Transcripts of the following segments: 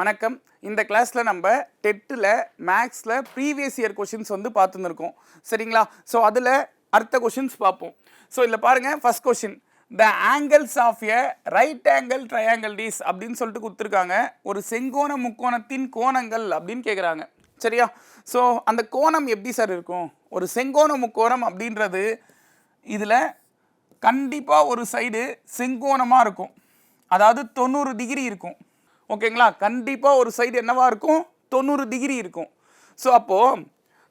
வணக்கம். இந்த கிளாஸில் நம்ம டெட்டில் மேக்ஸில் ப்ரீவியஸ் இயர் கொஷின்ஸ் வந்து பார்த்துருந்துருக்கோம். சரிங்களா? ஸோ அதில் அடுத்த கொஷின்ஸ் பார்ப்போம். ஸோ இதில் பாருங்கள் first question the angles of a right angle triangle tease அப்படின்னு சொல்லிட்டு கொடுத்துருக்காங்க. ஒரு செங்கோண முக்கோணத்தின் கோணங்கள் அப்படின்னு கேட்குறாங்க சரியா? ஸோ அந்த கோணம் எப்படி சார் இருக்கும்? ஒரு செங்கோண முக்கோணம் அப்படின்றது இதில் கண்டிப்பாக ஒரு சைடு செங்கோணமாக இருக்கும். அதாவது தொண்ணூறு டிகிரி இருக்கும். ஓகேங்களா? கண்டிப்பாக ஒரு சைடு என்னவா இருக்கும்? தொண்ணூறு டிகிரி இருக்கும். ஸோ அப்போது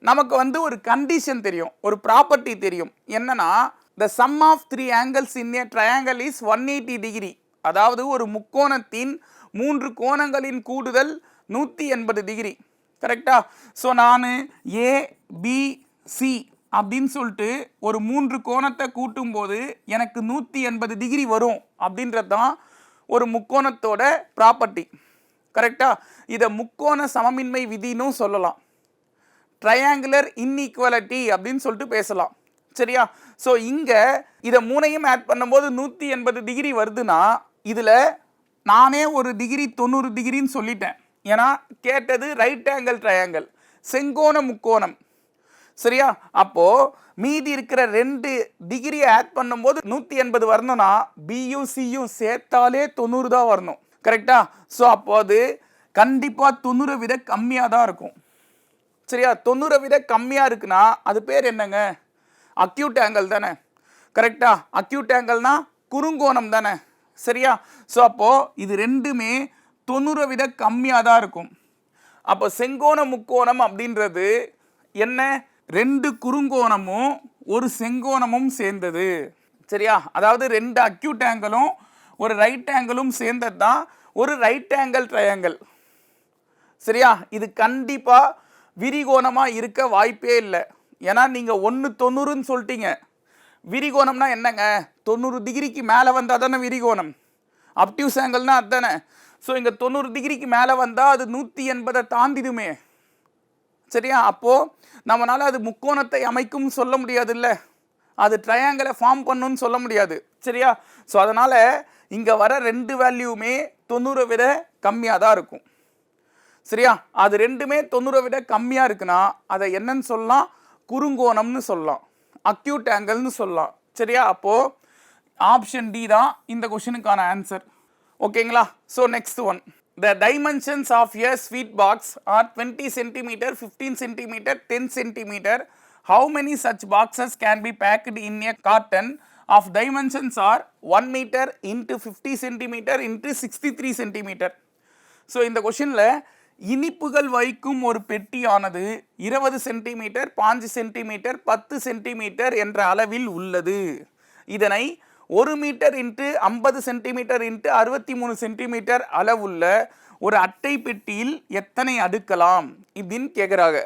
நமக்கு வந்து ஒரு கண்டிஷன் தெரியும். ஒரு ப்ராப்பர்ட்டி தெரியும். என்னென்னா the sum of three angles in a triangle is one eighty degree அதாவது ஒரு முக்கோணத்தின் மூன்று கோணங்களின் கூடுதல் நூற்றி எண்பது டிகிரி கரெக்டா ஸோ நான் ஏ பி சி அப்படின்னு சொல்லிட்டு ஒரு மூன்று கோணத்தை கூட்டும்போது எனக்கு நூற்றி எண்பது டிகிரி வரும் அப்படின்றது தான் ஒரு முக்கோணத்தோட ப்ராப்பர்ட்டி கரெக்டா இதை முக்கோண சமமின்மை விதினும் சொல்லலாம். ட்ரையாங்குலர் இன்இக்வாலிட்டி அப்படின்னு சொல்லிட்டு பேசலாம். சரியா? ஸோ இங்கே இதை மூணையும் ஆட் பண்ணும்போது நூற்றி எண்பது டிகிரி வருதுன்னா இதில் நானே ஒரு டிகிரி தொண்ணூறு டிகிரின்னு சொல்லிட்டேன். ஏன்னா கேட்டது ரைட் ஆங்கிள் ட்ரையாங்கிள் செங்கோண முக்கோணம். சரியா? அப்போது மீதி இருக்கிற ரெண்டு டிகிரியை ஆட் பண்ணும்போது நூற்றி எண்பது வரணும்னா பியும் சியும் சேர்த்தாலே தொண்ணூறு தான் வரணும். கரெக்டா ஸோ அப்போ அது கண்டிப்பாக தொண்ணூறை விட கம்மியாக தான் இருக்கும். சரியா? தொண்ணூறை விட கம்மியாக இருக்குன்னா அது பேர் என்னங்க? அக்யூட் ஆங்கிள் தானே. கரெக்டா அக்யூட் ஆங்கிள்னா குறுங்கோணம் தானே. சரியா? ஸோ அப்போது இது ரெண்டுமே தொண்ணூறை விட கம்மியாக தான் இருக்கும். அப்போ செங்கோண முக்கோணம் அப்படின்றது என்ன? ரெண்டு குறுங்கோணமும் ஒரு செங்கோணமும் சேர்ந்தது. சரியா? அதாவது ரெண்டு அக்யூட் ஆங்கிளும் ஒரு ரைட் ஆங்கிளும் சேர்ந்தது தான் ஒரு ரைட் ஆங்கிள் ட்ரையாங்கிள் சரியா? இது கண்டிப்பாக விரிகோணமாக இருக்க வாய்ப்பே இல்லை. ஏன்னா நீங்கள் ஒன்று தொண்ணூறுன்னு சொல்லிட்டீங்க. விரிகோணம்னா என்னங்க? தொண்ணூறு டிகிரிக்கு மேலே வந்தால் தானே விரிகோணம். அப்டியூஸ் ஆங்கிள்னா அதுதானே ஸோ இங்கே தொண்ணூறு டிகிரிக்கு மேலே வந்தால் அது நூற்றி எண்பதை தாண்டிடுமே. சரியா? அப்போது நம்மளால் அது முக்கோணத்தை அமைக்கும் சொல்ல முடியாதுல்ல. அது ட்ரையாங்கிளை ஃபார்ம் பண்ணுன்னு சொல்ல முடியாது. சரியா? ஸோ அதனால் இங்கே வர ரெண்டு வேல்யூமே தொண்ணூறை விட கம்மியாக தான் இருக்கும். சரியா? அது ரெண்டுமே தொண்ணூறை விட கம்மியாக இருக்குன்னா அதை என்னன்னு சொல்லலாம்? குறுங்கோணம்னு சொல்லலாம். அக்யூட் ஆங்கிள்னு சொல்லலாம். சரியா? அப்போது ஆப்ஷன் டி தான் இந்த கொஷினுக்கான ஆன்சர் ஓகேங்களா so next one the dimensions of a sweet box are twenty centimetre fifteen centimetre ten centimetre how many such boxes can be packed in a carton of dimensions are one metre into fifty centimetre into sixty three centimetre so இந்த கொஷினில் இனிப்புகள் வைக்கும் ஒரு பெட்டியானது இருபது centimetre பாஞ்சு centimetre பத்து centimetre என்ற அளவில் உள்ளது. இதனை ஒரு மீட்டர் இன்ட்டு ஐம்பது சென்டிமீட்டர் இன்ட்டு அறுபத்தி மூணு சென்டிமீட்டர் அளவுள்ள ஒரு அட்டை பெட்டியில் எத்தனை அடுக்கலாம்? இப்படின்னு கேட்குறாங்க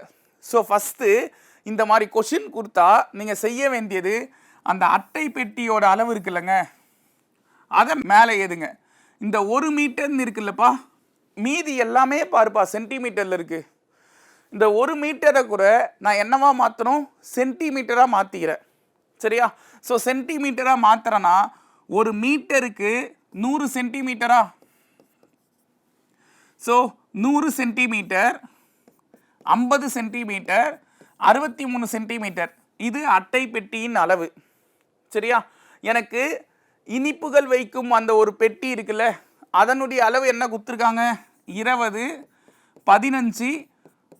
ஸோ ஃபஸ்ட்டு இந்த மாதிரி கொஷின் கொடுத்தா நீங்கள் செய்ய வேண்டியது அந்த அட்டை பெட்டியோட அளவு இருக்குல்லங்க அதை மேலே ஏதுங்க. இந்த ஒரு மீட்டர்னு இருக்குல்லப்பா மீதி எல்லாமே பாருப்பா சென்டிமீட்டரில் இருக்குது இந்த ஒரு மீட்டரை கூட நான் என்னவா மாற்றணும் சென்டிமீட்டராக மாற்றிக்கிறேன் சரியா? ஸோ சென்டிமீட்டராக மாற்றுறேன்னா ஒரு மீட்டருக்கு நூறு சென்டிமீட்டரா ஸோ நூறு சென்டிமீட்டர் ஐம்பது சென்டிமீட்டர் அறுபத்தி மூணு சென்டிமீட்டர் இது அட்டை பெட்டியின் அளவு. சரியா? எனக்கு இனிப்புகள் வைக்கும் அந்த ஒரு பெட்டி இருக்குல்ல அதனுடைய அளவு என்ன கொடுத்துருக்காங்க? இருபது பதினஞ்சு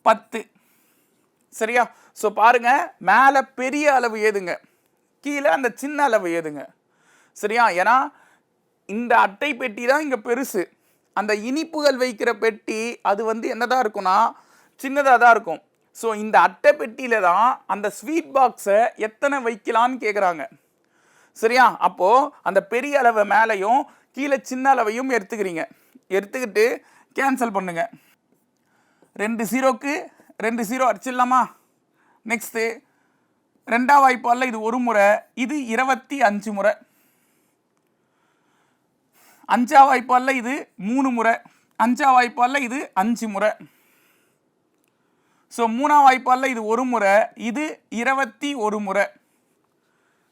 பத்து. சரியா? ஸோ பாருங்கள் மேலே பெரிய அளவு ஏதுங்க? கீழே அந்த சின்ன அளவு ஏதுங்க. சரியா? ஏன்னா இந்த அட்டை பெட்டி தான் இங்கே பெருசு. அந்த இனிப்புகள் வைக்கிற பெட்டி அது வந்து என்னதாக இருக்கும்னா சின்னதாக தான் இருக்கும். ஸோ இந்த அட்டை பெட்டியில் தான் அந்த ஸ்வீட் பாக்ஸை எத்தனை வைக்கலான்னு கேட்குறாங்க சரியா? அப்போது அந்த பெரிய அளவை மேலேயும் கீழே சின்ன அளவையும் எடுத்துக்கிறீங்க. எடுத்துக்கிட்டு கேன்சல் பண்ணுங்கள் ரெண்டு ஜீரோக்கு ரெண்டு ஜீரோ அடிச்சிடலாமா? நெக்ஸ்ட்டு ரெண்டாம் வாய்ப்பால் இது ஒரு முறை. இது இருபத்தி அஞ்சு முறை. அஞ்சா வாய்ப்பால் இது மூணு முறை. அஞ்சா வாய்ப்பால் இது அஞ்சு முறை. ஸோ மூணாம் வாய்ப்பால் இது ஒரு முறை. இது இருபத்தி ஒரு முறை.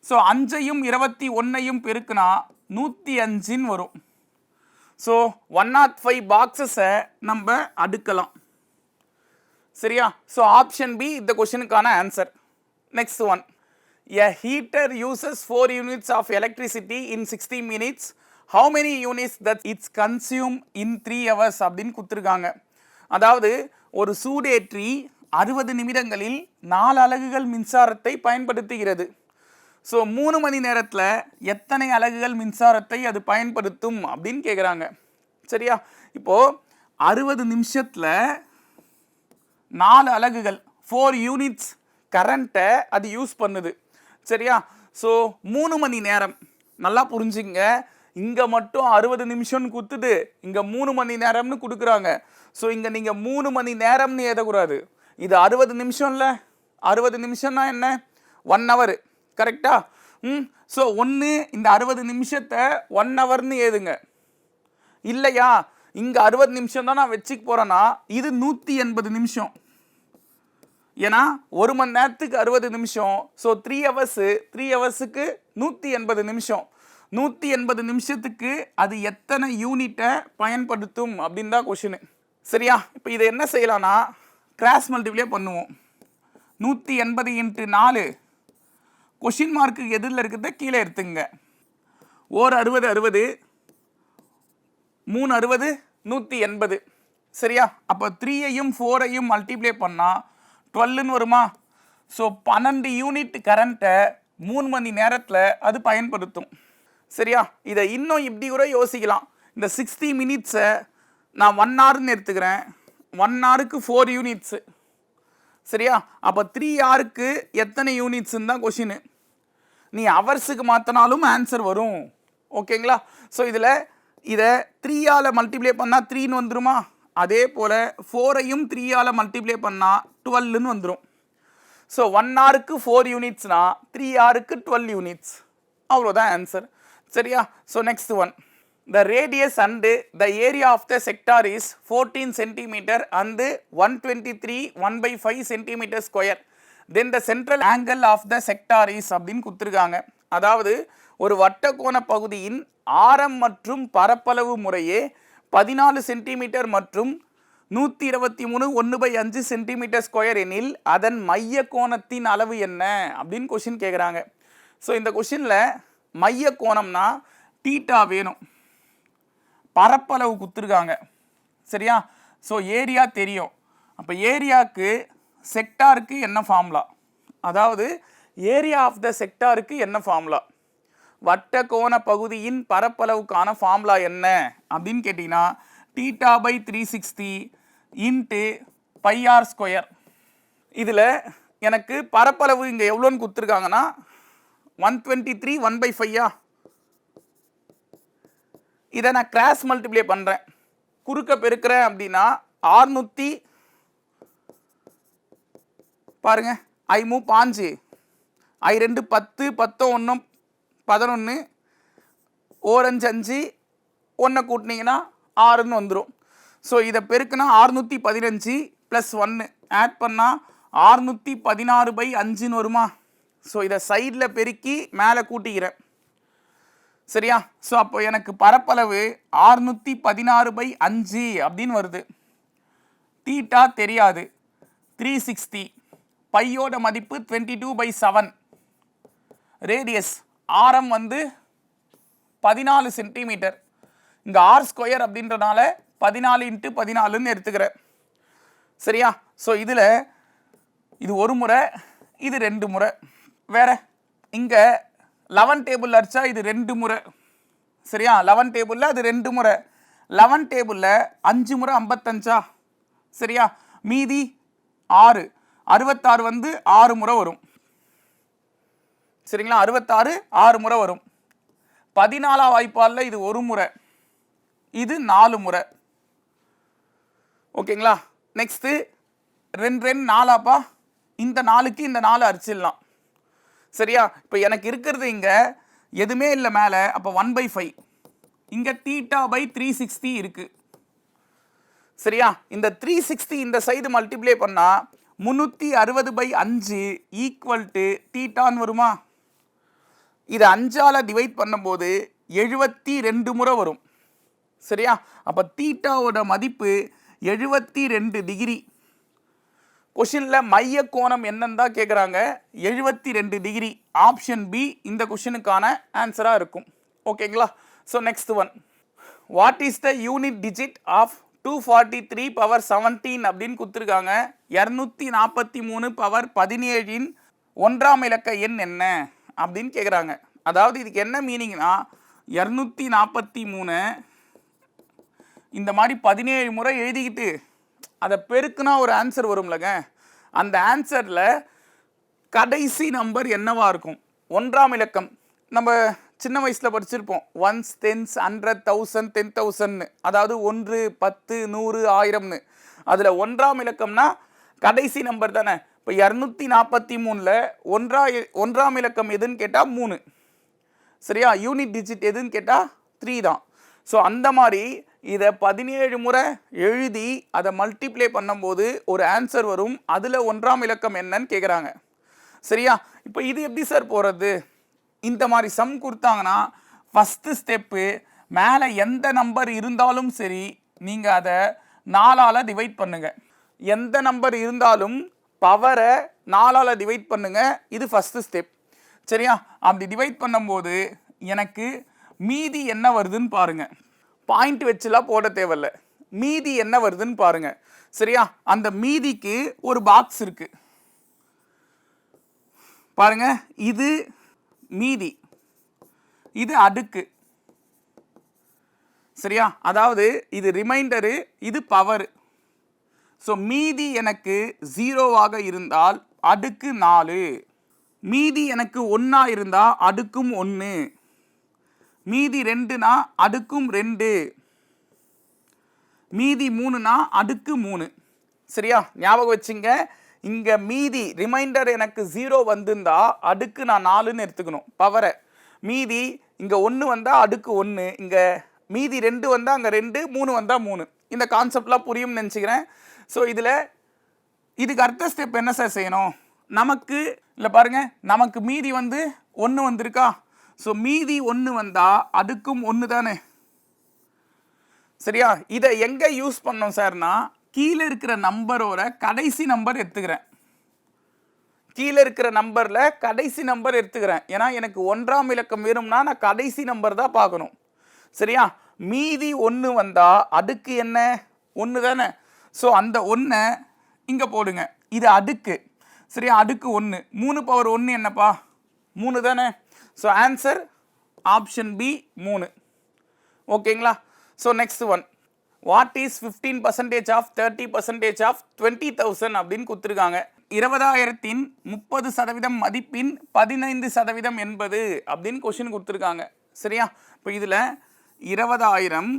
ஸோ அஞ்சையும் இருபத்தி ஒன்றையும் பெருக்குனா நூற்றி அஞ்சுன்னு வரும். ஸோ ஒன் நாட் ஃபைவ் பாக்ஸஸை நம்ம அடுக்கலாம். சரியா? ஸோ ஆப்ஷன் பி இந்த கொஷனுக்கான answer next one a heater uses four units of electricity in sixty minutes how many units that it's consume in three hours அப்படின்னு கொடுத்துருக்காங்க. அதாவது ஒரு சூடேற்றி அறுபது நிமிடங்களில் நாலு அலகுகள் மின்சாரத்தை பயன்படுத்துகிறது. ஸோ மூணு மணி நேரத்தில் எத்தனை அலகுகள் மின்சாரத்தை அது பயன்படுத்தும் அப்படின்னு கேட்குறாங்க சரியா? இப்போது அறுபது நிமிஷத்தில் நாலு அலகுகள் ஃபோர் யூனிட்ஸ் கரண்ட்டை அது யூஸ் பண்ணுது. சரியா? ஸோ மூணு மணி நேரம். நல்லா புரிஞ்சுங்க. இங்கே மட்டும் அறுபது நிமிஷம்னு குத்துது. இங்கே மூணு மணி நேரம்னு கொடுக்குறாங்க. ஸோ இங்கே நீங்கள் மூணு மணி நேரம்னு எழுதக்கூடாது இது அறுபது நிமிஷம்ல? அறுபது நிமிஷம்னா என்ன? ஒன் ஹவர் கரெக்டா ம். ஸோ ஒன்று இந்த அறுபது நிமிஷத்தை ஒன் ஹவர்னு ஏதுங்க? இல்லையா? இங்கே அறுபது நிமிஷம் தான் நான் வச்சுக்க போகிறேன்னா இது நூற்றி எண்பது நிமிஷம். ஏன்னா ஒரு மணி நேரத்துக்கு அறுபது நிமிஷம். ஸோ த்ரீ ஹவர்ஸு த்ரீ ஹவர்ஸுக்கு நூற்றி எண்பது நிமிஷம். நூற்றி எண்பது நிமிஷத்துக்கு அது எத்தனை யூனிட்டை பயன்படுத்தும் அப்படின்னு தான் கொஷினு சரியா? இப்போ இதை என்ன செய்யலாம்னா கிராஸ் மல்டிப்ளே பண்ணுவோம். நூற்றி எண்பது இன்ட்டு நாலு. கொஷின் மார்க்கு எதிரில் இருக்கிறத கீழே எடுத்துங்க. ஓர் அறுபது அறுபது. மூணு அறுபது நூற்றி எண்பது. சரியா? அப்போ த்ரீயையும் ஃபோரையும் மல்டிப்ளை பண்ணால் டுவெல்லுன்னு வருமா? ஸோ பன்னெண்டு யூனிட் கரண்ட்டை மூணு மணி நேரத்தில் அது பயன்படுத்தும். சரியா? இதை இன்னும் இப்படி கூட யோசிக்கலாம். இந்த சிக்ஸ்டி மினிட்ஸை நான் ஒன் ஹவர்னு எடுத்துக்கிறேன். ஒன் ஹவருக்கு ஃபோர் யூனிட்ஸு சரியா? அப்போ த்ரீ ஹவருக்கு எத்தனை யூனிட்ஸுன்னு தான் கொஷினு நீ ஹவர்ஸுக்கு மாற்றினாலும் ஆன்சர் வரும். ஓகேங்களா ஸோ இதில் இதை த்ரீயால் மல்டிப்ளை பண்ணால் த்ரீன்னு வந்துருமா? அதே போல் ஃபோரையும் த்ரீயால் மல்டிப்ளை பண்ணால் டுவெல்லுன்னு வந்துடும் ஸோ ஒன் ஆருக்கு ஃபோர் யூனிட்ஸ்னால் த்ரீ ஆருக்கு டுவெல் யூனிட்ஸ் அவ்வளோதான் ஆன்சர் சரியா? So next one the radius and the area of the sector is fourteen centimetre and one twenty three one by five centimetre square then the central angle of the sector is அப்படின்னு கொடுத்துருக்காங்க. அதாவது ஒரு வட்டக்கோண பகுதியின் ஆரம் மற்றும் பரப்பளவு முறையே பதினாலு சென்டிமீட்டர் மற்றும் நூற்றி இருபத்தி மூணு ஒன்று பை அஞ்சு சென்டிமீட்டர் ஸ்கொயர் எனில் அதன் மைய கோணத்தின் அளவு என்ன? அப்படின்னு கொஷின் கேட்குறாங்க ஸோ இந்த கொஷினில் மைய கோணம்னா டீட்டா வேணும். பரப்பளவு கொடுத்துருக்காங்க. சரியா? ஸோ ஏரியா தெரியும். அப்போ ஏரியாவுக்கு செக்டாருக்கு என்ன ஃபார்முலா அதாவது ஏரியா ஆஃப் த செக்டாருக்கு என்ன ஃபார்முலா வட்ட கோண பகுதியின் பரப்பளவுக்கான ஃபார்முலா என்ன? அப்படின்னு கேட்டிங்கன்னா theta by three sixty into pi r square இதில் எனக்கு பரப்பளவு இங்கே எவ்வளோன்னு கொடுத்துருக்காங்கன்னா one twenty three one by five இதை நான் கிராஸ் மல்டிப்ளை பண்ணுறேன் குறுக்க பெருக்கிறேன் அப்படின்னா ஆறுநூற்றி பாருங்க ஐ மூ பாஞ்சு. ஐ ரெண்டு பத்து பத்தோ ஒன்றும் பதினொன்று ஓரஞ்சு அஞ்சு ஒன்றை கூட்டினீங்கன்னா ஆறுன்னு வந்துடும் ஸோ இதை பெருக்குனா ஆறுநூற்றி பதினஞ்சு ப்ளஸ் ஒன்று ஆட் பண்ணால் ஆறுநூற்றி பதினாறு பை அஞ்சுன்னு வருமா? ஸோ இதை சைடில் பெருக்கி மேலே கூட்டிக்கிறேன். சரியா? ஸோ அப்போ எனக்கு பரப்பளவு ஆறுநூற்றி பதினாறு பை அஞ்சு அப்படின்னு வருது. தீட்டா தெரியாது. த்ரீ சிக்ஸ்டி பையோட மதிப்பு twenty two by seven radius ஆரம் வந்து பதினாலு சென்டிமீட்டர். இங்கே ஆர் ஸ்கொயர் அப்படின்றனால பதினாலு இன்ட்டு பதினாலுன்னு எடுத்துக்கிறேன் சரியா? ஸோ இதில் இது ஒரு முறை இது ரெண்டு முறை. வேறு இங்கே லெவன் டேபிள் அடித்தா இது ரெண்டு முறை. சரியா? லெவன் டேபிளில் அது ரெண்டு முறை. லெவன் டேபிளில் அஞ்சு முறை ஐம்பத்தஞ்சா? சரியா? மீதி ஆறு. அறுபத்தாறு வந்து ஆறு முறை வரும். சரிங்களா? அறுபத்தாறு ஆறு முறை வரும். பதினாலாம் வாய்ப்பாலில் இது ஒரு முறை. இது நாலு முறை. ஓகேங்களா? நெக்ஸ்ட்டு ரெண்டு ரெண்டு நாலாப்பா. இந்த நாளுக்கு இந்த நாலு அரிச்சிடலாம். சரியா? இப்போ எனக்கு இருக்கிறது இங்கே எதுவுமே இல்லை மேலே. அப்போ ஒன் பை ஃபைவ் இங்கே தீட்டா பை த்ரீ சிக்ஸ்டி இருக்குது சரியா? இந்த த்ரீ சிக்ஸ்டி இந்த சைடு மல்டிப்ளை பண்ணால் முந்நூற்றி அறுபது பை அஞ்சு ஈக்குவல் டு தீட்டான்னு வருமா? இது அஞ்சால் டிவைட் பண்ணும்போது எழுபத்தி ரெண்டு முறை வரும். சரியா? அப்போ தீட்டாவோட மதிப்பு எழுபத்தி ரெண்டு டிகிரி கொஷினில் மைய கோணம் என்னன்னு தான் கேட்குறாங்க எழுபத்தி ரெண்டு டிகிரி ஆப்ஷன் பி இந்த கொஷினுக்கான ஆன்சராக இருக்கும். ஓகேங்களா so next one what is the unit digit of two forty three power seventeen அப்படின்னு கொடுத்துருக்காங்க. இரநூத்தி நாற்பத்தி மூணு பவர் பதினேழின் ஒன்றாம் இலக்க எண் என்ன? அப்படின்னு கேட்குறாங்க அதாவது இதுக்கு என்ன மீனிங்னா இரநூத்தி நாற்பத்தி மூணு இந்த மாதிரி பதினேழு முறை எழுதிக்கிட்டு அதை பெருக்குனா ஒரு ஆன்சர் வரும்லங்க. அந்த ஆன்சரில் கடைசி நம்பர் என்னவா இருக்கும்? ஒன்றாம் இலக்கம். நம்ம சின்ன வயசில் படிச்சிருப்போம். Ones tens hundred thousand ten தௌசண்ட்னு அதாவது ஒன்று பத்து நூறு ஆயிரம்னு. அதில் ஒன்றாம் இலக்கம்னா கடைசி நம்பர் தானே. இப்போ இரநூத்தி நாற்பத்தி மூணில் ஒன்றா ஒன்றாம் இலக்கம் எதுன்னு கேட்டால் மூணு. சரியா? யூனிட் டிஜிட் எதுன்னு கேட்டால் த்ரீ தான். ஸோ அந்த மாதிரி இதை பதினேழு முறை எழுதி அதை மல்டிப்ளை பண்ணும்போது ஒரு ஆன்சர் வரும். அதில் ஒன்றாம் இலக்கம் என்னன்னு கேட்குறாங்க சரியா? இப்போ இது எப்படி சார் போகிறது இந்த மாதிரி சம் கொடுத்தாங்கன்னா ஃபஸ்ட்டு ஸ்டெப்பு மேலே எந்த நம்பர் இருந்தாலும் சரி நீங்கள் அதை நாலால் டிவைட் பண்ணுங்கள் எந்த நம்பர் இருந்தாலும் பவரை நாலால் டிவைட் பண்ணுங்க. இது ஃபஸ்ட்டு ஸ்டெப் சரியா? அப்படி டிவைட் பண்ணும்போது எனக்கு மீதி என்ன வருதுன்னு பாருங்கள் பாயிண்ட் வச்சுலாம் போட தேவையில்ல. மீதி என்ன வருதுன்னு பாருங்க. சரியா? அந்த மீதிக்கு ஒரு பாக்ஸ் இருக்குது பாருங்க. இது மீதி. இது அடுக்கு. சரியா? அதாவது இது ரிமைண்டரு இது பவர் ஸோ மீதி எனக்கு ஜீரோவாக இருந்தால் அடுக்கு நாலு. மீதி எனக்கு ஒன்றா இருந்தால் அடுக்கும் ஒன்று மீதி ரெண்டுனா அடுக்கும் ரெண்டு. மீதி மூணுனா அடுக்கு மூணு. சரியா? ஞாபகம் வச்சுங்க. இங்கே மீதி ரிமைண்டர் எனக்கு ஜீரோ வந்திருந்தா அடுக்கு நான் நாலுன்னு எடுத்துக்கணும். பவரை. மீதி இங்கே ஒன்று வந்தால் அடுக்கு ஒன்று இங்கே மீதி ரெண்டு வந்தால் அங்கே ரெண்டு மூணு வந்தால் மூணு. இந்த கான்செப்ட்லாம் புரியும்னு நினச்சிக்கிறேன். ஸோ இதில் இதுக்கு அடுத்த ஸ்டெப் என்ன சார் செய்யணும்? நமக்கு இல்லை பாருங்க நமக்கு மீதி வந்து ஒன்று வந்திருக்கா? ஸோ மீதி ஒன்று வந்தால் அதுக்கும் ஒன்று தானே? சரியா? இதை எங்கே யூஸ் பண்ணோம் சார்னா கீழே இருக்கிற நம்பரோட கடைசி நம்பர் எடுத்துக்கிறேன். கீழே இருக்கிற நம்பரில் கடைசி நம்பர் எடுத்துக்கிறேன். ஏன்னா எனக்கு ஒன்றாம் இலக்கம் வேணும்னா நான் கடைசி நம்பர் தான் பார்க்கணும். சரியா? மீதி ஒன்று வந்தால் அதுக்கு என்ன? ஒன்று தானே? ஸோ அந்த ஒன்றை இங்கே போடுங்க. இது அடுக்கு. சரியா அடுக்கு ஒன்று மூணு பவர் ஒன்று என்னப்பா? மூணு தானே? ஸோ ஆன்சர் ஆப்ஷன் பி மூணு. ஓகேங்களா so next one what is fifteen percentage of thirty percentage of twenty thousand அப்படின்னு கொடுத்துருக்காங்க. இருபதாயிரத்தின் முப்பது சதவீதம் மதிப்பின் பதினைந்து சதவீதம் என்பது அப்படின்னு கொஷின் கொடுத்துருக்காங்க. சரியா? இப்போ இதில் இருபதாயிரம்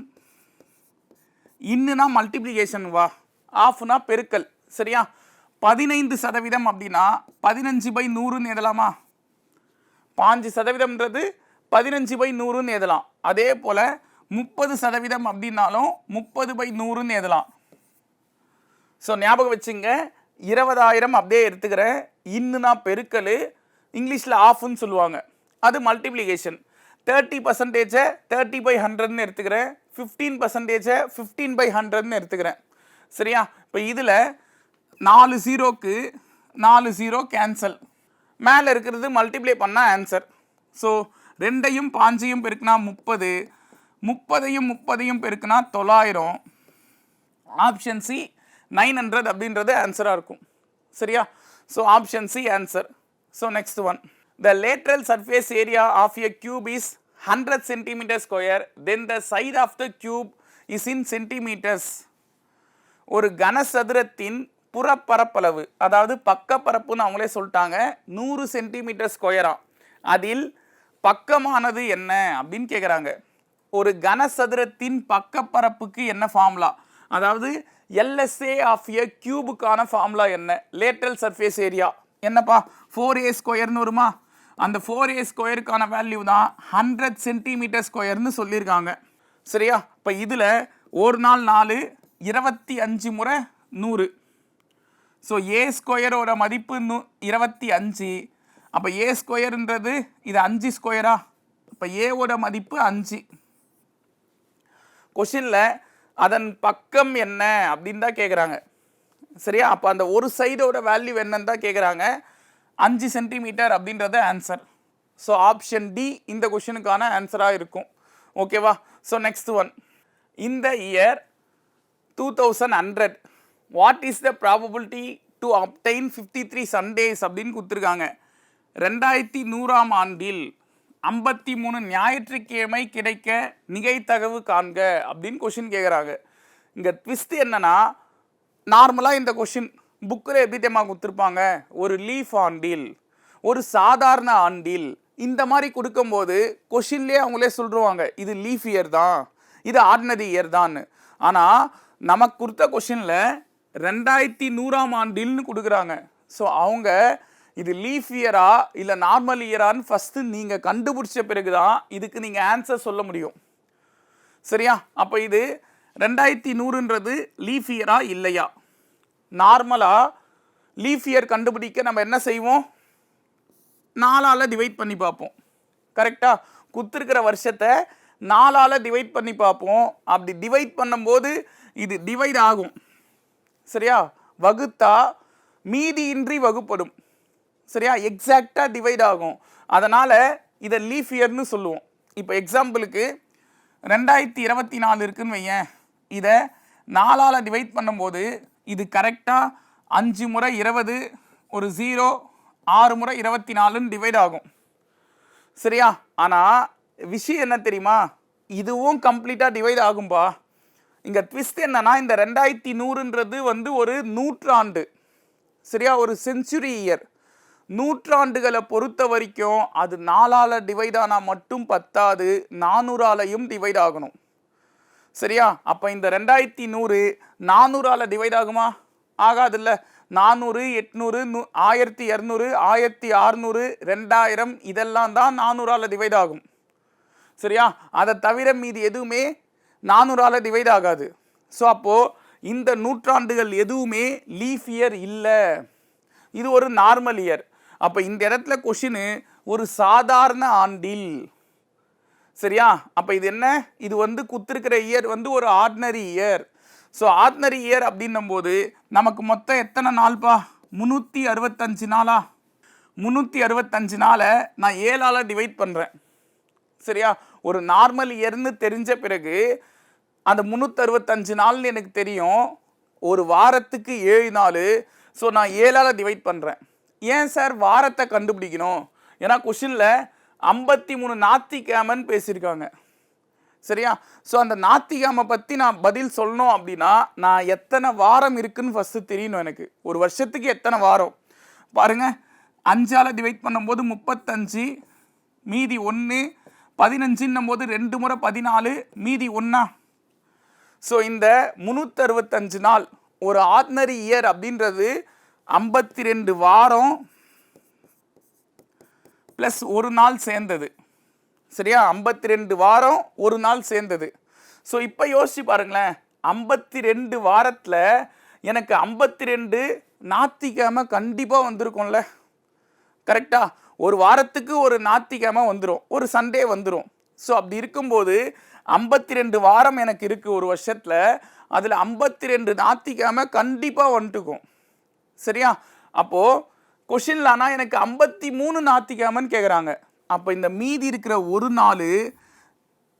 இன்னுனா மல்டிப்ளிகேஷன் வா? ஆஃப்னா பெருக்கல் சரியா? பதினைந்து சதவீதம் அப்படின்னா பதினஞ்சு பை நூறுன்னு எழுதலாமா? பாஞ்சு சதவீதம்ன்றது பதினஞ்சு பை நூறுன்னு எழுதலாம். அதே போல் முப்பது சதவீதம் அப்படின்னாலும் முப்பது பை நூறுன்னு எழுதலாம். ஸோ ஞாபகம் வச்சுங்க இருபதாயிரம் அப்படியே எடுத்துக்கிறேன் இன்னுனா பெருக்கல் இங்கிலீஷில் ஆஃப்னு சொல்லுவாங்க. அது மல்டிப்ளிகேஷன் தேர்ட்டி பர்சன்டேஜை தேர்ட்டி பை ஹண்ட்ரட்னு எடுத்துக்கிறேன் ஃபிஃப்டீன் பர்சன்டேஜை ஃபிஃப்டீன் பை ஹண்ட்ரட்னு எடுத்துக்கிறேன் சரியா? இப்போ இதில் நாலு ஜீரோக்கு நாலு ஜீரோ கேன்சல் மேலே இருக்கிறது மல்டிப்ளை பண்ணால் ஆன்சர் ஸோ ரெண்டையும் பாஞ்சையும் பெருக்குனா முப்பது. முப்பதையும் முப்பதையும் பெருக்குனா தொள்ளாயிரம். ஆப்ஷன் சி நைன் ஹண்ட்ரட் அப்படின்றது ஆன்சராக இருக்கும். சரியா? So option C answer so next one the lateral surface area of a cube is hundred centimetre square then the side of the cube is in centimetres ஒரு கனசதுரத்தின் புறப்பரப்பளவு அதாவது பக்கப்பரப்புன்னு அவங்களே சொல்லிட்டாங்க நூறு சென்டிமீட்டர் ஸ்கொயரா அதில் பக்கமானது என்ன அப்படின்னு கேட்குறாங்க ஒரு கனசதுரத்தின் பக்கப்பரப்புக்கு என்ன ஃபார்முலா அதாவது எல்எஸ்ஏ ஆஃப் எ கியூபுக்கான ஃபார்முலா என்ன? லேட்டல் சர்ஃபேஸ் ஏரியா என்னப்பா? ஃபோர் ஏ ஸ்கொயர்னு வருமா? அந்த ஃபோர் ஏ ஸ்கொயருக்கான வேல்யூ தான் ஹண்ட்ரட் சென்டிமீட்டர் ஸ்கொயர்னு சொல்லியிருக்காங்க. சரியா? இப்போ இதில் ஒரு நாள் நாலு இருபத்தி அஞ்சு முறை நூறு. ஸோ ஏ ஸ்கொயரோட மதிப்பு நூ இருபத்தி அஞ்சு. அப்போ ஏ ஸ்கொயருன்றது இது அஞ்சு ஸ்கொயரா இப்போ ஏவோட மதிப்பு அஞ்சு. கொஷினில் அதன் பக்கம் என்ன அப்படின்னு தான் கேட்குறாங்க சரியா? அப்போ அந்த ஒரு சைடோட வேல்யூ என்னன்னு தான் கேட்குறாங்க அஞ்சு சென்டிமீட்டர் அப்படின்றது ஆன்சர் ஸோ ஆப்ஷன் டி இந்த கொஷினுக்கான ஆன்சராக இருக்கும். ஓகேவா ஸோ நெக்ஸ்ட் ஒன் இந்த year two thousand hundred what is the probability to obtain fifty three Sundays அப்படின்னு கொடுத்துருக்காங்க. ரெண்டாயிரத்தி நூறாம் ஆண்டில் ஐம்பத்தி மூணு ஞாயிற்றுக்கிழமை கிடைக்க நிகழ்த்தகவு காண்க அப்படின்னு கொஷின் கேட்குறாங்க இங்கே ட்விஸ்ட் என்னன்னா நார்மலாக இந்த கொஷின் புக்கில் எப்படி தெரியுமா கொடுத்துருப்பாங்க? ஒரு லீஃப் ஆண்டில் ஒரு சாதாரண ஆண்டில் இந்த மாதிரி கொடுக்கும்போது கொஷின்லேயே அவங்களே சொல்லிடுவாங்க இது லீஃப் இயர் தான் இது ஆர்டினரி இயர் தான் ஆனால் நமக்கு கொடுத்த கொஷினில் ரெண்டாயிரத்தி நூறாம் ஆண்டில்னு கொடுக்குறாங்க. ஸோ அவங்க இது லீஃப் இயரா இல்லை நார்மல் இயரான்னு ஃபஸ்ட்டு நீங்கள் கண்டுபிடிச்ச பிறகு தான் இதுக்கு நீங்கள் ஆன்சர் சொல்ல முடியும். சரியா? அப்போ இது ரெண்டாயிரத்தி நூறுன்றது லீஃப் இயரா இல்லையா? நார்மலாக லீஃப் இயர் கண்டுபிடிக்க நம்ம என்ன செய்வோம்? நாலால் டிவைட் பண்ணி பார்ப்போம். கரெக்டாக குத்துருக்கிற வருஷத்தை நாலால் டிவைட் பண்ணி பார்ப்போம். அப்படி டிவைட் பண்ணும்போது இது டிவைட் ஆகும். சரியா? வகுத்தா மீதியின்றி வகுப்படும். சரியா? எக்ஸாக்டாக டிவைட் ஆகும். அதனால் இதை லீஃப் இயர்னு சொல்லுவோம். இப்போ எக்ஸாம்பிளுக்கு ரெண்டாயிரத்தி இருபத்தி நாலு இருக்குன்னு வையேன். இதை நாலால் டிவைட் பண்ணும்போது இது கரெக்டாக அஞ்சு முறை இருபது ஒரு ஜீரோ ஆறு முறை இருபத்தி நாலுன்னு டிவைட் ஆகும். சரியா? ஆனால் விஷயம் என்ன தெரியுமா? இதுவும் கம்ப்ளீட்டாக டிவைட் ஆகும்பா. இங்கே ட்விஸ்ட் என்னன்னா இந்த ரெண்டாயிரத்தி நூறுன்றது வந்து ஒரு நூற்றாண்டு. சரியா? ஒரு செஞ்சுரி இயர் நூற்றாண்டுகளை பொறுத்த வரைக்கும் அது நாலால் டிவைட் ஆனால் மட்டும் பத்தாது. நானூறாலையும் டிவைட் ஆகணும். சரியா? அப்போ இந்த ரெண்டாயிரத்தி நூறு நானூறால் டிவைட் ஆகுமா? ஆகாதுல்ல. நானூறு எட்நூறு நூ ஆயிரத்தி இரநூறு ஆயிரத்தி அறநூறு ரெண்டாயிரம் இதெல்லாம் தான் நானூறால் டிவைட் ஆகும். சரியா? அதை தவிர மீது எதுவுமே நானூறால் டிவைட் ஆகாது ஸோ அப்போது இந்த நூற்றாண்டுகள் எதுவுமே லீஃப் இயர் இல்லை. இது ஒரு நார்மல் இயர் அப்போ இந்த இடத்துல கொஷினு ஒரு சாதாரண ஆண்டில். சரியா? அப்போ இது என்ன? இது வந்து குத்திருக்கிற இயர் வந்து ஒரு ordinary year so ordinary year அப்படின்னும் போது நமக்கு மொத்தம் எத்தனை நாள்ப்பா? முந்நூற்றி அறுபத்தஞ்சு நாளா? முந்நூற்றி அறுபத்தஞ்சு நாளை நான் ஏழால் டிவைட் பண்ணுறேன் சரியா? ஒரு நார்மல் இயர்னு தெரிஞ்ச பிறகு அந்த முந்நூற்றறுபத்தஞ்சு நாள்னு எனக்கு தெரியும். ஒரு வாரத்துக்கு ஏழு நாள். ஸோ நான் ஏழால் டிவைட் பண்ணுறேன் ஏன் சார் வாரத்தை கண்டுபிடிக்கணும்? ஏன்னா கொஷினில் ஐம்பத்தி மூணு நாத்திகாமன்னு பேசியிருக்காங்க. சரியா? ஸோ அந்த நாத்திகாமை பற்றி நான் பதில் சொல்லணும் அப்படின்னா நான் எத்தனை வாரம் இருக்குதுன்னு ஃபஸ்ட்டு தெரியணும் எனக்கு. ஒரு வருஷத்துக்கு எத்தனை வாரம்? பாருங்க. அஞ்சால் டிவைட் பண்ணும்போது முப்பத்தஞ்சு மீதி ஒன்று பதினஞ்சுன்னும் போது ரெண்டு முறை பதினாலு மீதி ஒன்றா ஸோ இந்த முந்நூற்றறுபத்தஞ்சு நாள் ஒரு ஆர்டினரி இயர் அப்படின்றது ஐம்பத்தி ரெண்டு வாரம் ப்ளஸ் ஒரு நாள் சேர்ந்தது. சரியா? ஐம்பத்தி ரெண்டு வாரம் ஒரு நாள் சேர்ந்தது. ஸோ இப்போ யோசிச்சு பாருங்களேன். ஐம்பத்தி ரெண்டு வாரத்தில் எனக்கு ஐம்பத்தி ரெண்டு ஞாத்திக்கிழமை கண்டிப்பாக வந்திருக்கும்ல கரெக்டாக ஒரு வாரத்துக்கு ஒரு ஞாத்திக்கிழமை வந்துடும் ஒரு சண்டே வந்துடும் ஸோ அப்படி இருக்கும்போது ஐம்பத்தி ரெண்டு வாரம் எனக்கு இருக்குது ஒரு வருஷத்தில் அதில் ஐம்பத்தி ரெண்டு ஞாத்திக்கிழமை கண்டிப்பாக வந்துட்டுக்கும் சரியா அப்போது கொஷினில் ஆனால் எனக்கு ஐம்பத்தி மூணு ஞாத்திக்கிழமைன்னு கேட்குறாங்க அப்போ இந்த மீதி இருக்கிற ஒரு நாள்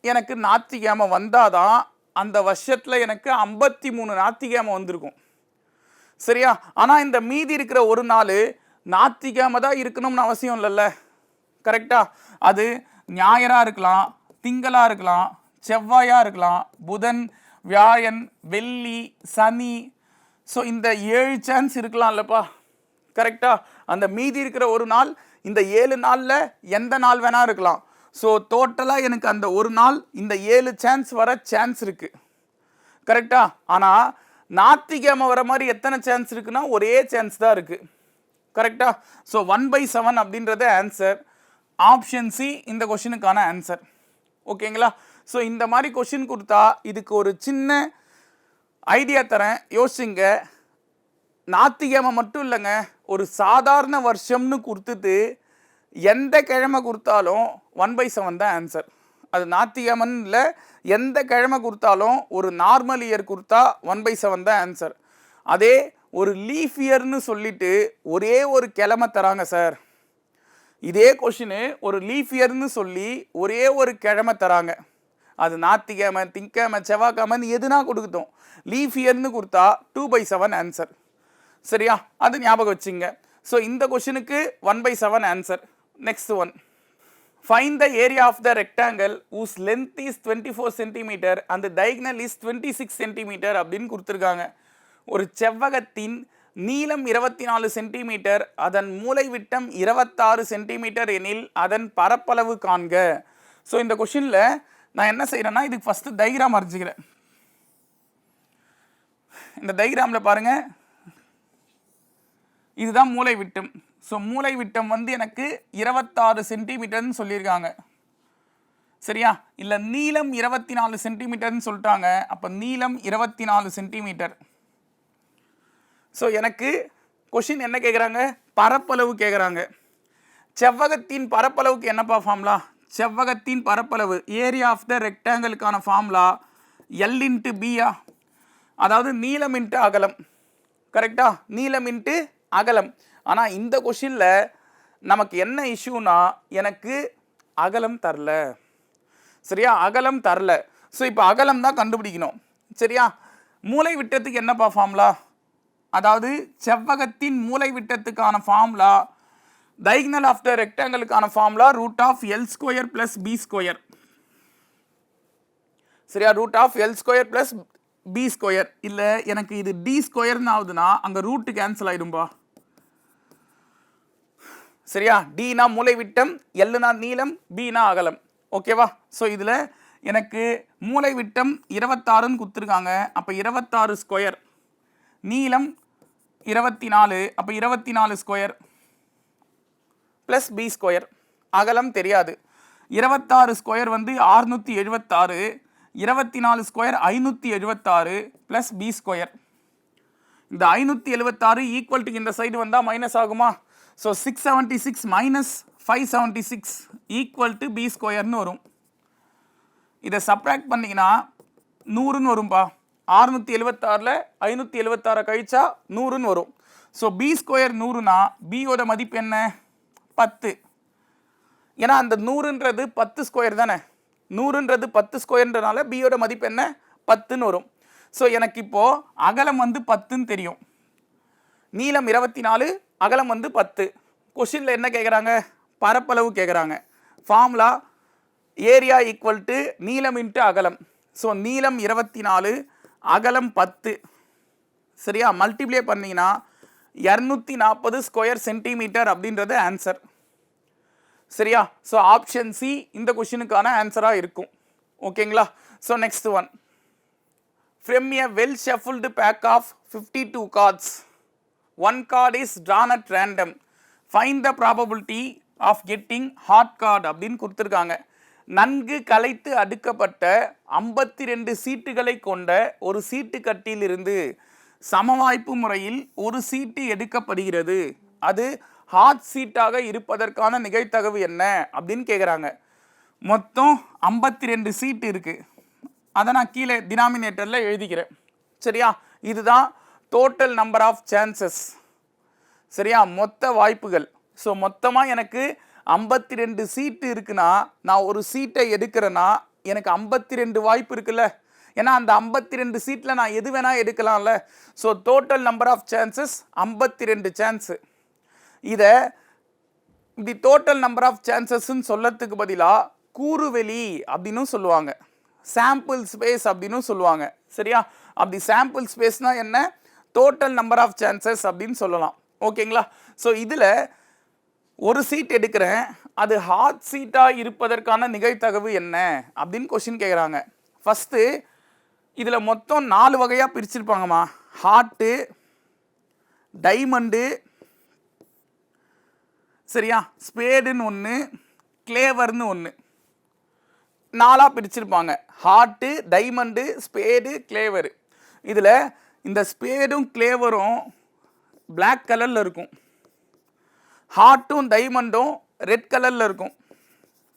எனக்கு ஞாத்திக்கிழமை வந்தாதான் அந்த வருஷத்தில் எனக்கு ஐம்பத்தி மூணு ஞாத்திக்கிழமை வந்திருக்கும். சரியா? ஆனால் இந்த மீதி இருக்கிற ஒரு நாள் நாத்திகமாக தான் இருக்கணும்னு அவசியம் இல்லைல்ல. கரெக்டாக அது ஞாயிறாக இருக்கலாம் திங்களாக இருக்கலாம் செவ்வாயாக இருக்கலாம் புதன் வியாழன் வெள்ளி சனி. ஸோ இந்த ஏழு சான்ஸ் இருக்கலாம்லப்பா. கரெக்டாக அந்த மீதி இருக்கிற ஒரு நாள் இந்த ஏழு நாளில் எந்த நாள் வேணால் இருக்கலாம். ஸோ டோட்டலாக எனக்கு அந்த ஒரு நாள் இந்த ஏழு சான்ஸ் வர சான்ஸ் இருக்குது கரெக்டாக ஆனால் ஞாத்திக்கிழமை வர மாதிரி எத்தனை சான்ஸ் இருக்குன்னா ஒரே சான்ஸ் தான் இருக்குது கரெக்டா ஸோ ஒன் பை செவன் அப்படின்றத ஆன்சர் ஆப்ஷன் சி இந்த கொஷினுக்கான ஆன்சர் ஓகேங்களா ஸோ இந்த மாதிரி கொஷின் கொடுத்தா இதுக்கு ஒரு சின்ன ஐடியா தரேன். யோசிங்க. ஞாத்திக்கிழமை மட்டும் இல்லைங்க. ஒரு சாதாரண வருஷம்னு கொடுத்துட்டு எந்த கிழமை கொடுத்தாலும் ஒன் பை செவன் தான் ஆன்சர் அது நாத்திகமன்ல எந்த கிழமை கொடுத்தாலும் ஒரு நார்மல் இயர் கொடுத்தா ஒன் பை செவன் தான் ஆன்சர் அதே ஒரு லீஃப் இயர்னு சொல்லிட்டு ஒரே ஒரு கிழமை தராங்க சார் இதே கொஷினு ஒரு லீஃப் இயர்னு சொல்லி ஒரே ஒரு கிழமை தராங்க. அது ஞாத்திக்கிழமை திங்கக்கிழமை செவ்வாய்க்கிழமைன்னு எதுனா கொடுக்கட்டும். லீஃப் இயர்னு கொடுத்தா டூ பை செவன் ஆன்சர் சரியா? அது ஞாபகம் வச்சுங்க. ஸோ இந்த கொஷினுக்கு one by seven answer next one find the area of the rectangle whose length is twenty four centimetre அந்த diagonal is twenty six centimetre அப்படின்னு கொடுத்துருக்காங்க. ஒரு செவ்வகத்தின் நீளம் இருபத்தி நாலு சென்டிமீட்டர் அதன் மூலை விட்டம் இருபத்தாறு சென்டிமீட்டர் எனில் அதன் பரப்பளவு காண்க. ஸோ இந்த கொஷினில் நான் என்ன செய்கிறேன்னா இதுக்கு ஃபஸ்ட்டு டைகிராம் வரைஞ்சிக்கிறேன் இந்த டைகிராமில் பாருங்கள் இதுதான் மூளை விட்டம் ஸோ மூளை விட்டம் வந்து எனக்கு இருபத்தாறு சென்டிமீட்டர்னு சொல்லியிருக்காங்க. சரியா? இல்லை நீளம் இருபத்தி நாலு சென்டிமீட்டர்னு சொல்லிட்டாங்க. அப்போ நீளம் இருபத்தி நாலு சென்டிமீட்டர். ஸோ எனக்கு கொஷின் என்ன கேட்குறாங்க பரப்பளவு கேட்குறாங்க செவ்வகத்தின் பரப்பளவுக்கு என்னப்பா ஃபார்ம்லா செவ்வகத்தின் பரப்பளவு ஏரியா ஆஃப் த ரெக்டாங்கிளுக்கான ஃபார்ம்லா எல் இன்ட்டு பியா அதாவது நீளம் இன்ட்டு அகலம். கரெக்டா நீளம் இன்ட்டு அகலம். ஆனால் இந்த கொஷினில் நமக்கு என்ன இஷ்யூனா எனக்கு அகலம் தரல. சரியா? அகலம் தரல. ஸோ இப்போ அகலம் தான் கண்டுபிடிக்கணும். சரியா? மூளை விட்டத்துக்கு என்னப்பா ஃபார்ம்லா அதாவது செவ்வகத்தின் மூளை விட்டத்துக்கான formula diagonal of the ரெக்டாங்கிளுக்கான formula root of L square plus B square சரியா? Root of L square plus B square இல்லை எனக்கு இது டி ஸ்கொயர்னு ஆகுதுன்னா அங்கே ரூட்டு கேன்சல் ஆயிடும்பா. சரியா? டினா மூளை விட்டம் எல்லுனா நீளம் பினா அகலம். ஓகேவா ஸோ இதில் எனக்கு மூளை விட்டம் இருபத்தாறுன்னு கொடுத்துருக்காங்க. அப்போ இருபத்தாறு ஸ்கொயர் நீளம் இருபத்தி நாலு அப்போ இருபத்தி நாலு ஸ்கொயர் ப்ளஸ் பி ஸ்கொயர் அகலம் தெரியாது. இருபத்தாறு ஸ்கொயர் வந்து ஆறுநூற்றி எழுபத்தாறு இருபத்தி நாலு ஸ்கொயர் ஐநூற்றி எழுபத்தாறு ப்ளஸ் பி ஸ்கொயர் இந்த ஐநூற்றி எழுபத்தாறு ஈக்குவல் டு இந்த சைடு வந்தால் மைனஸ் ஆகுமா? So six seventy six minus five seventy six equal to B ஸ்கொயர்னு வரும். இதை சப்ராக்ட் பண்ணிங்கன்னா நூறுன்னு வரும்பா. அறுநூற்றி எழுபத்தாறில் ஐநூற்றி எழுபத்தாறை கழிச்சா நூறுன்னு வரும். ஸோ பி ஸ்கொயர் நூறுனா பியோட மதிப்பு என்ன? பத்து. ஏன்னா அந்த நூறுன்றது பத்து ஸ்கொயர் தானே? நூறுன்றது பத்து ஸ்கொயர்ன்றனால பியோட மதிப்பு என்ன? பத்துன்னு வரும். ஸோ எனக்கு இப்போது அகலம் வந்து பத்துன்னு தெரியும். நீளம் இருபத்தி நாலு அகலம் வந்து பத்து. கொஷினில் என்ன கேட்குறாங்க பரப்பளவு கேட்குறாங்க ஃபார்முலா ஏரியா ஈக்குவல் டு நீளம் இன்ட்டு அகலம். ஸோ நீளம் இருபத்தி நாலு அகலம் பத்து. சரியா? மல்டிப்ளை பண்ணீங்கன்னா இரநூத்தி நாற்பது ஸ்கொயர் சென்டிமீட்டர் அப்படின்றது ஆன்சர் சரியா? ஸோ ஆப்ஷன் சி இந்த கொஷினுக்கான ஆன்சராக இருக்கும். ஓகேங்களா so next one from a well shuffled pack of fifty two cards one card is drawn at random find the probability of getting heart card அப்படின்னு கொடுத்துருக்காங்க. நன்கு கலைத்து அடுக்கப்பட்ட ஐம்பத்தி ரெண்டு சீட்டுகளை கொண்ட ஒரு சீட்டு கட்டியிலிருந்து சமவாய்ப்பு முறையில் ஒரு சீட்டு எடுக்கப்படுகிறது. அது ஹாட் சீட்டாக இருப்பதற்கான நிகழ்த்தகவு என்ன அப்படின்னு கேட்குறாங்க மொத்தம் ஐம்பத்தி ரெண்டு சீட்டு இருக்குது அதை நான் கீழே டினாமினேட்டரில் எழுதிக்கிறேன். சரியா? இதுதான் டோட்டல் நம்பர் ஆஃப் சான்சஸ் சரியா? மொத்த வாய்ப்புகள். ஸோ மொத்தமாக எனக்கு ஐம்பத்தி ரெண்டு சீட்டு இருக்குன்னா நான் ஒரு சீட்டை எடுக்கிறேன்னா எனக்கு ஐம்பத்தி ரெண்டு வாய்ப்பு இருக்குல்ல? ஏன்னா அந்த ஐம்பத்தி ரெண்டு சீட்டில் நான் எது வேணால் எடுக்கலாம்ல. So total number of chances ஐம்பத்தி ரெண்டு சான்ஸு இதை தி டோட்டல் நம்பர் ஆஃப் சான்சஸ்ன்னு சொல்லத்துக்கு பதிலாக கூறுவெளி அப்படின்னும் சொல்லுவாங்க. சாம்பிள் ஸ்பேஸ் அப்படின்னும் சொல்லுவாங்க. சரியா? அப்படி சாம்பிள் ஸ்பேஸ்னால் என்ன? டோட்டல் நம்பர் ஆஃப் சான்சஸ் அப்படின்னு சொல்லலாம். ஓகேங்களா ஸோ இதில் ஒரு சீட் எடுக்கிறேன். அது ஹாட் சீட்டாக இருப்பதற்கான நிகழ்த்தகவு என்ன? அப்படின்னு கொஷின் கேட்குறாங்க ஃபஸ்ட்டு இதில் மொத்தம் நாலு வகையாக பிரிச்சிருப்பாங்கம்மா. ஹார்ட்டு டைமண்டு சரியா? ஸ்பேடுன்னு ஒன்று கிளேவர்னு ஒன்று நாலாக பிரிச்சிருப்பாங்க. ஹார்ட்டு டைமண்டு ஸ்பேடு கிளேவரு இதில் இந்த ஸ்பேடும் கிளேவரும் பிளாக் கலரில் இருக்கும். ஹார்ட்டும் டைமண்டும் ரெட் கலரில் இருக்கும்.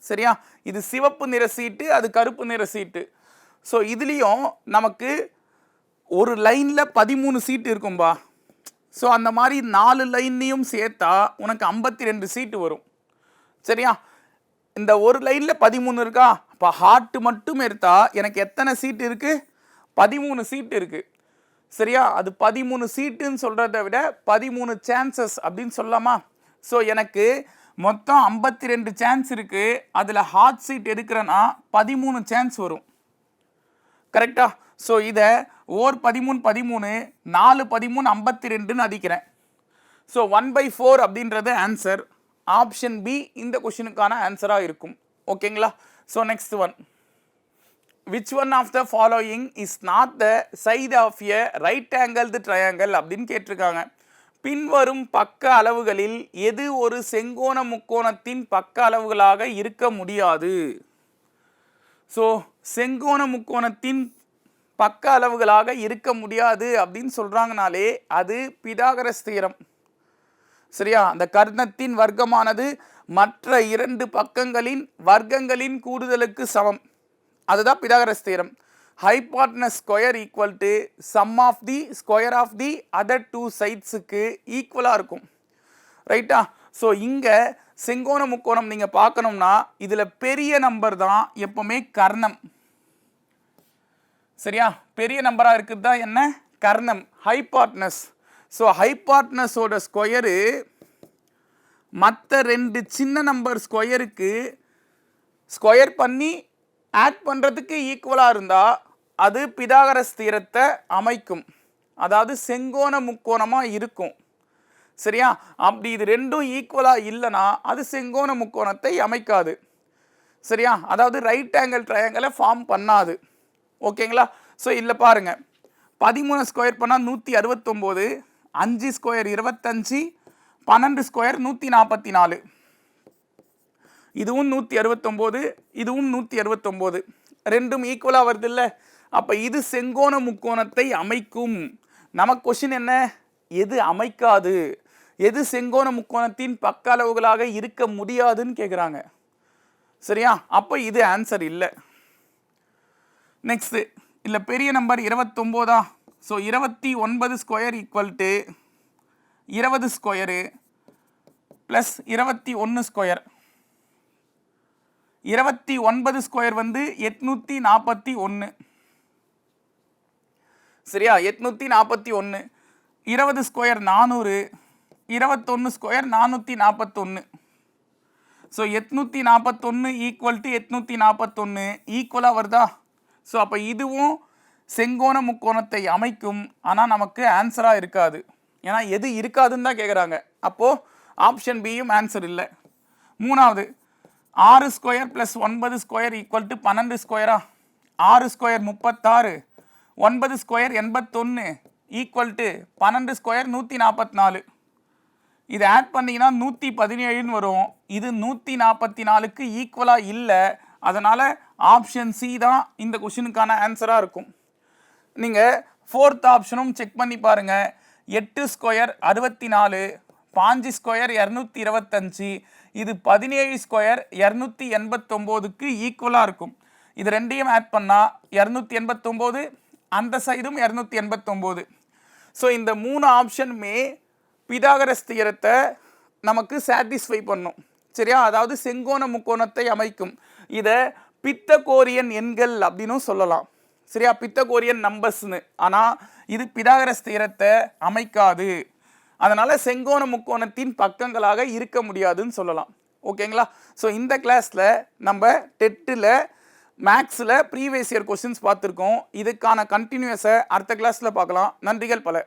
சரியா? இது சிவப்பு நிற சீட்டு அது கருப்பு நிற சீட்டு ஸோ இதுலேயும் நமக்கு ஒரு லைனில் பதிமூணு சீட்டு இருக்கும்பா. ஸோ அந்த மாதிரி நாலு லைன்லையும் சேர்த்தா உனக்கு ஐம்பத்தி ரெண்டு சீட்டு வரும். சரியா? இந்த ஒரு லைனில் பதிமூணு இருக்கா? அப்போ ஹார்ட் மட்டும் எடுத்தால் எனக்கு எத்தனை சீட்டு இருக்குது பதிமூணு சீட்டு இருக்குது சரியா? அது பதிமூணு சீட்டுன்னு சொல்கிறத விட பதிமூணு சான்சஸ் அப்படின்னு சொல்லலாமா? ஸோ எனக்கு மொத்தம் ஐம்பத்தி ரெண்டு சான்ஸ் இருக்குது அதில் ஹார்ட் சீட் எடுக்கிறேன்னா பதிமூணு சான்ஸ் வரும். கரெக்டாக ஸோ இதை ஓர் பதிமூணு பதிமூணு நாலு பதிமூணு ஐம்பத்தி ரெண்டுன்னு அடிக்கிறேன். ஸோ ஒன் பை ஃபோர் அப்படின்றது ஆன்சர் ஆப்ஷன் பி இந்த கொஷினுக்கான ஆன்சராக இருக்கும். ஓகேங்களா so next one which one of the following is not the side of a right angled triangle அப்படின்னு கேட்டிருக்காங்க. பின்வரும் பக்க அளவுகளில் எது ஒரு செங்கோண முக்கோணத்தின் பக்க அளவுகளாக இருக்க முடியாது. ஸோ செங்கோண முக்கோணத்தின் பக்க அளவுகளாக இருக்க முடியாது அப்படின்னு சொல்கிறாங்கனாலே அது பிதாகரஸ் தீரம் சரியா? அந்த கர்ணத்தின் வர்க்கமானது மற்ற இரண்டு பக்கங்களின் வர்க்கங்களின் கூடுதலுக்கு சமம். அதுதான் Pythagoras theorem hypotenuse square equal to sum of the square of the other two சைட்ஸுக்கு ஈக்குவலாக இருக்கும். ரைட்டா ஸோ இங்கே செங்கோண முக்கோணம் நீங்கள் பார்க்கணும்னா இதில் பெரிய நம்பர் தான் எப்போவுமே கர்ணம். சரியா? பெரிய நம்பராக இருக்குது தான் என்ன? கர்ணம். ஹைபாட்னஸ் ஸோ ஹைபாட்னஸோட ஸ்கொயரு மற்ற ரெண்டு சின்ன நம்பர் ஸ்கொயருக்கு ஸ்கொயர் பண்ணி ஆட் பண்ணுறதுக்கு ஈக்குவலாக இருந்தால் அது பிதாகரஸ் தீரத்தை அமைக்கும். அதாவது செங்கோண முக்கோணமாக இருக்கும். சரியா? அப்படி இது ரெண்டும் ஈக்குவலாக இல்லைன்னா அது செங்கோண முக்கோணத்தை அமைக்காது. சரியா? அதாவது ரைட் ஆங்கிள் ட்ரையாங்கிளை ஃபார்ம் பண்ணாது. ஓகேங்களா? ஸோ இல்லை பாருங்க. பதிமூணு ஸ்கொயர் பண்ணால் நூற்றி அறுபத்தொம்போது அஞ்சு ஸ்கொயர் இருபத்தஞ்சி பன்னெண்டு ஸ்கொயர் நூற்றி நாற்பத்தி நாலு. இதுவும் நூற்றி அறுபத்தொம்போது இதுவும் நூற்றி அறுபத்தொம்போது. ரெண்டும் ஈக்குவலாக வருது இல்லை? அப்போ இது செங்கோண முக்கோணத்தை அமைக்கும். நமக்கு கொஷின் என்ன? எது அமைக்காது? எது செங்கோண முக்கோணத்தின் பக்க அளவுகளாக இருக்க முடியாதுன்னு கேட்குறாங்க சரியா? அப்போ இது ஆன்சர் இல்லை. நெக்ஸ்ட்டு இல்லை பெரிய நம்பர் இருபத்தொம்போதா? ஸோ இருபத்தி ஒன்பது ஸ்கொயர் ஈக்குவல் டு இருபது ஸ்கொயரு ப்ளஸ் இருபத்தி ஒன்று ஸ்கொயர் இருபத்தி ஒன்பது ஸ்கொயர் வந்து எட்நூற்றி நாற்பத்தி ஒன்று சரியா? எட்நூற்றி நாற்பத்தி ஒன்று இருபது ஸ்கொயர் நானூறு. இருபத்தொன்று ஸ்கொயர் நானூற்றி நாற்பத்தொன்று ஸோ எட்நூற்றி நாற்பத்தொன்று ஈக்குவல் டு எட்நூற்றி நாற்பத்தொன்று ஈக்குவலாக வருதா? ஸோ அப்போ இதுவும் செங்கோண முக்கோணத்தை அமைக்கும். ஆனால் நமக்கு ஆன்சராக இருக்காது. ஏன்னா எது இருக்காதுன்னு தான் கேட்குறாங்க அப்போது ஆப்ஷன் பியும் ஆன்சர் இல்லை. மூணாவது ஆறு ஸ்கொயர் ப்ளஸ் ஒன்பது ஸ்கொயர் ஈக்குவல் டு பன்னெண்டு ஸ்கொயரா ஆறு ஸ்கொயர் முப்பத்தாறு. ஒன்பது ஸ்கொயர் எண்பத்தொன்று ஈக்குவல் டு பன்னெண்டு ஸ்கொயர் நூற்றி நாற்பத்தி நாலு இது ஆட் பண்ணிங்கன்னா நூற்றி பதினேழுன்னு வரும். இது நூற்றி நாற்பத்தி நாலுக்கு ஈக்குவலாக இல்லை. அதனால் ஆப்ஷன் சி தான் இந்த கொஷினுக்கான ஆன்சராக இருக்கும். நீங்கள் ஃபோர்த் ஆப்ஷனும் செக் பண்ணி பாருங்கள் எட்டு ஸ்கொயர் அறுபத்தி நாலு பாஞ்சு ஸ்கொயர் இரநூத்தி இருபத்தஞ்சி இது பதினேழு ஸ்கொயர் இரநூத்தி எண்பத்தொம்போதுக்கு ஈக்குவலாக இருக்கும். இது ரெண்டையும் ஆட் பண்ணால் இரநூத்தி எண்பத்தொம்போது அந்த சைடும் இரநூத்தி எண்பத்தொம்போது. ஸோ இந்த மூணு ஆப்ஷனுமே பிதாகரஸ் தியரத்தை நமக்கு சாட்டிஸ்ஃபை பண்ணும். சரியா? அதாவது செங்கோண முக்கோணத்தை அமைக்கும். இதை பித்தகோரியன் எண்கள் அப்படின்னும் சொல்லலாம். சரியா? பித்தகோரியன் நம்பர்ஸ்னு. ஆனால் இது பிதாகரஸ் தியரத்தை அமைக்காது. அதனால் செங்கோண முக்கோணத்தின் பக்கங்களாக இருக்க முடியாதுன்னு சொல்லலாம். ஓகேங்களா ஸோ இந்த கிளாஸில் நம்ம டெட்டில் மேக்ஸில் ப்ரீவியஸ் இயர் கொஸ்டின்ஸ் பார்த்துருக்கோம். இதுக்கான கண்டினியூஸை அடுத்த கிளாஸில் பார்க்கலாம். நன்றிகள் பல.